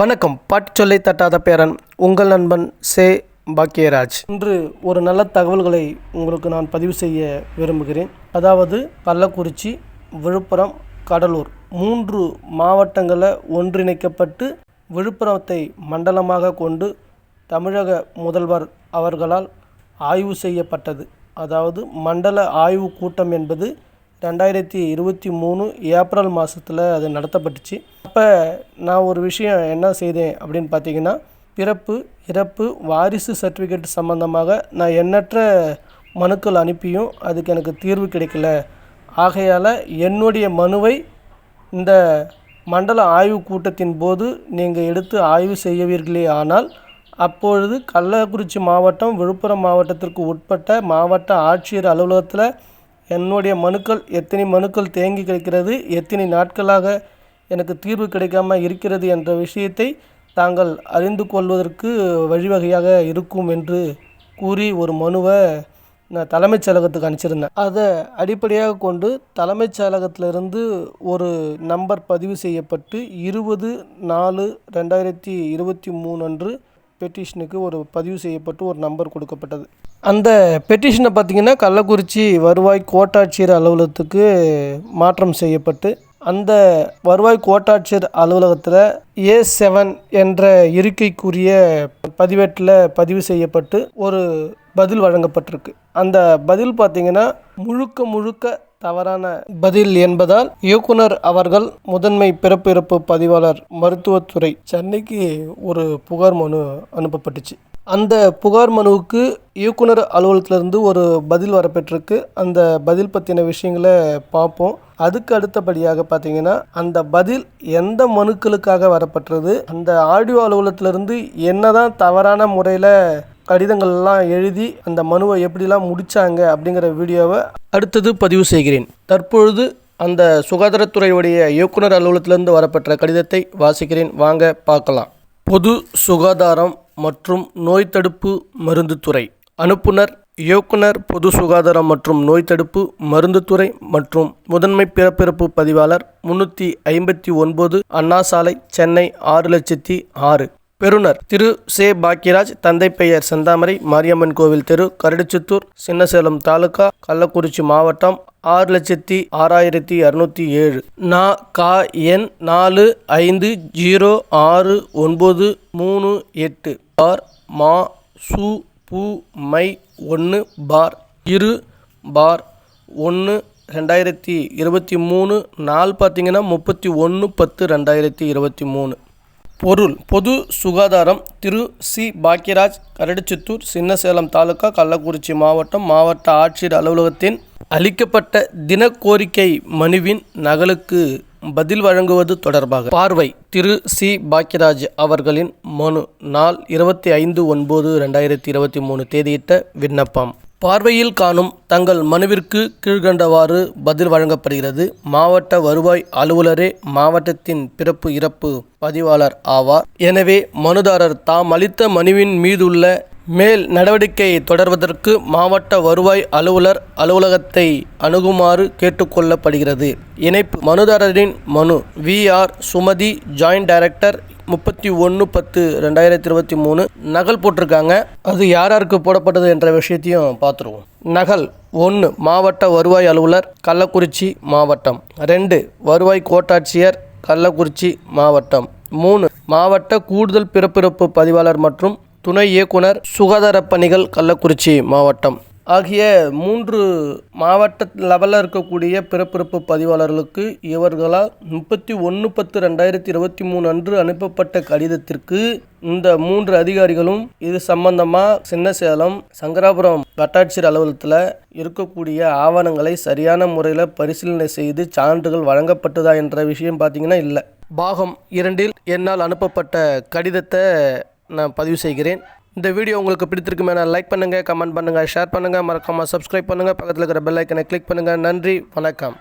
வணக்கம். பாட்டு சொல்லை தட்டாத பேரன் உங்கள் நண்பன் சே. பாக்கியராஜ். இன்று ஒரு நல்ல தகவல்களை உங்களுக்கு நான் பதிவு செய்ய விரும்புகிறேன். அதாவது கள்ளக்குறிச்சி விழுப்புரம் கடலூர் மூன்று மாவட்டங்களை ஒன்றிணைக்கப்பட்டு விழுப்புரத்தை மண்டலமாக கொண்டு தமிழக முதல்வர் அவர்களால் ஆய்வு செய்யப்பட்டது. அதாவது மண்டல ஆய்வு கூட்டம் என்பது ரெண்டாயிரத்தி இருபத்தி மூணு ஏப்ரல் மாதத்தில் அது நடத்தப்பட்டுச்சு. அப்போ நான் ஒரு விஷயம் என்ன செய்தேன் அப்படின்னு பார்த்தீங்கன்னா பிறப்பு இறப்பு வாரிசு சர்டிஃபிகேட் சம்மந்தமாக நான் எண்ணற்ற மனுக்கள் அனுப்பியும் அதுக்கு எனக்கு தீர்வு கிடைக்கல. ஆகையால் என்னுடைய மனுவை இந்த மண்டல ஆய்வு கூட்டத்தின் போது நீங்கள் எடுத்து ஆய்வு செய்யவீர்களே ஆனால் அப்பொழுது கள்ளக்குறிச்சி மாவட்டம் விழுப்புரம் மாவட்டத்திற்கு உட்பட்ட மாவட்ட ஆட்சியர் அலுவலகத்தில் என்னுடைய மனுக்கள் எத்தனை மனுக்கள் தேங்கி கிடைக்கிறது எத்தனை நாட்களாக எனக்கு தீர்வு கிடைக்காம இருக்கிறது என்ற விஷயத்தை தாங்கள் அறிந்து கொள்வதற்கு வழிவகையாக இருக்கும் என்று கூறி ஒரு மனுவை நான் தலைமைச் செயலகத்துக்கு அனுப்பிச்சிருந்தேன். அதை அடிப்படையாக கொண்டு தலைமைச் செயலகத்திலிருந்து ஒரு நம்பர் பதிவு செய்யப்பட்டு இருபது நாலு ரெண்டாயிரத்தி இருபத்தி மூணு அன்று பெட்டிஷனுக்கு ஒரு பதிவு செய்யப்பட்டு ஒரு நம்பர் கொடுக்கப்பட்டது. அந்த பெட்டிஷனை பார்த்திங்கன்னா கள்ளக்குறிச்சி வருவாய் கோட்டாட்சியர் அலுவலகத்துக்கு மாற்றம் செய்யப்பட்டு அந்த வருவாய் கோட்டாட்சியர் அலுவலகத்தில் ஏ செவன் என்ற இருக்கைக்குரிய பதிவேட்டில் பதிவு செய்யப்பட்டு ஒரு பதில் வழங்கப்பட்டிருக்கு. அந்த பதில் பார்த்திங்கன்னா முழுக்க முழுக்க தவறான பதில் என்பதால் இயக்குனர் அவர்கள் முதன்மை பிறப்பு இறப்பு பதிவாளர் மருத்துவத்துறை சென்னைக்கு ஒரு புகார் மனு அனுப்பப்பட்டுச்சு. அந்த புகார் மனுவுக்கு இயக்குனர் அலுவலகத்திலிருந்து ஒரு பதில் வரப்பெற்றிருக்கு. அந்த பதில் பற்றின விஷயங்களை பார்ப்போம் அதுக்கு அடுத்தபடியாக பார்த்தீங்கன்னா அந்த பதில் எந்த மனுக்களுக்காக வரப்பட்டது அந்த ஆடியோ அலுவலகத்திலிருந்து என்னதான் தவறான முறையில் கடிதங்கள்லாம் எழுதி அந்த மனுவை எப்படிலாம் முடித்தாங்க அப்படிங்கிற வீடியோவை அடுத்தது பதிவு செய்கிறேன். தற்பொழுது அந்த சுகாதாரத்துறையுடைய இயக்குனர் அலுவலகத்திலிருந்து வரப்பெற்ற கடிதத்தை வாசிக்கிறேன். வாங்க பார்க்கலாம். பொது சுகாதாரம் மற்றும் நோய் தடுப்பு மருந்துத்துறை. அனுப்புனர் இயக்குனர் பொது சுகாதாரம் மற்றும் நோய் தடுப்பு மருந்துத்துறை மற்றும் முதன்மை பிறப்பிறப்பு பதிவாளர் முன்னூற்றி ஐம்பத்தி ஒன்பது அண்ணா சாலை சென்னை ஆறு லட்சத்தி ஆறு. பெறுநர் திரு சே பாக்கியராஜ் தந்தை பெயர் செந்தாமரை மாரியம்மன் கோவில் தெரு கரடிச்சுத்தூர் சின்னசேலம் தாலுகா கள்ளக்குறிச்சி மாவட்டம் ஆறு லட்சத்தி ஆறாயிரத்தி இரநூத்தி ஏழு. நா கா எண் நாலு ஐந்து ஜீரோ ஆறு ஒன்பது மூணு எட்டு. பார் மா சு பூ மை ஒன்று பார். இரு பார் ஒன்று ரெண்டாயிரத்தி இருபத்தி மூணு. நாள் பார்த்தீங்கன்னா முப்பத்தி ஒன்று பத்து ரெண்டாயிரத்தி இருபத்தி மூணு. பொருள் பொது சுகாதாரம் திரு. சி. பாக்கியராஜ் கரடிச்சித்தூர் சின்னசேலம் தாலுகா கள்ளக்குறிச்சி மாவட்டம் மாவட்ட ஆட்சியர் அலுவலகத்தின் அளிக்கப்பட்ட தின கோரிக்கை மனுவின் நகலுக்கு பதில் வழங்குவது தொடர்பாக பார்வை. திரு. சி. பாக்கியராஜ் அவர்களின் மனு நாள் இருபத்தி ஐந்து ஒன்பது ரெண்டாயிரத்தி இருபத்தி மூணு தேதியிட்ட விண்ணப்பம். பார்வையில் காணும் தங்கள் மனுவிற்கு கீழ்கண்டவாறு பதில் வழங்கப்படுகிறது. மாவட்ட வருவாய் அலுவலரே மாவட்டத்தின் பிறப்பு இறப்பு பதிவாளர் ஆவார். எனவே மனுதாரர் தாம் அளித்த மனுவின் மீதுள்ள மேல் நடவடிக்கை தொடர்வதற்கு மாவட்ட வருவாய் அலுவலர் அலுவலகத்தை அணுகுமாறு கேட்டுக்கொள்ளப்படுகிறது. இணைப்பு மனுதாரரின் மனு. V. R. Sumathi joint director முப்பத்தி ஒன்று பத்து ரெண்டாயிரத்தி இருபத்தி மூணு நகல் போட்டிருக்காங்க. அது யார் யாருக்கு போடப்பட்டது என்ற விஷயத்தையும் பார்த்துருவோம். நகல் ஒன்று மாவட்ட வருவாய் அலுவலர் கள்ளக்குறிச்சி மாவட்டம். ரெண்டு வருவாய் கோட்டாட்சியர் கள்ளக்குறிச்சி மாவட்டம். மூணு மாவட்ட கூடுதல் பிறப்பிறப்பு பதிவாளர் மற்றும் துணை இயக்குனர் சுகாதார பணிகள் கள்ளக்குறிச்சி மாவட்டம். ஆகிய மூன்று மாவட்ட லெவலில் இருக்கக்கூடிய பிறப்பிறப்பு பதிவாளர்களுக்கு இவர்களால் முப்பத்தி ஒன்று பத்து ரெண்டாயிரத்தி இருபத்தி மூணு அன்று அனுப்பப்பட்ட கடிதத்திற்கு இந்த மூன்று அதிகாரிகளும் இது சம்பந்தமாக சின்னசேலம் சங்கராபுரம் வட்டாட்சியர் அலுவலகத்தில் இருக்கக்கூடிய ஆவணங்களை சரியான முறையில் பரிசீலனை செய்து சான்றுகள் வழங்கப்பட்டதா என்ற விஷயம் பார்த்தீங்கன்னா இல்லை. பாகம் இரண்டில் என்னால் அனுப்பப்பட்ட கடிதத்தை நான் பதிவு செய்கிறேன். இந்த வீடியோ உங்களுக்கு பிடித்திருக்குமே மேலே லைக் பண்ணுங்கள் கமெண்ட் பண்ணுங்கள் ஷேர் பண்ணுங்கள் மறக்காமல் சப்ஸ்கிரைப் பண்ணுங்கள் பக்கத்தில் இருக்கிற பெல் ஐக்கனை கிளிக் பண்ணுங்கள் நன்றி வணக்கம்.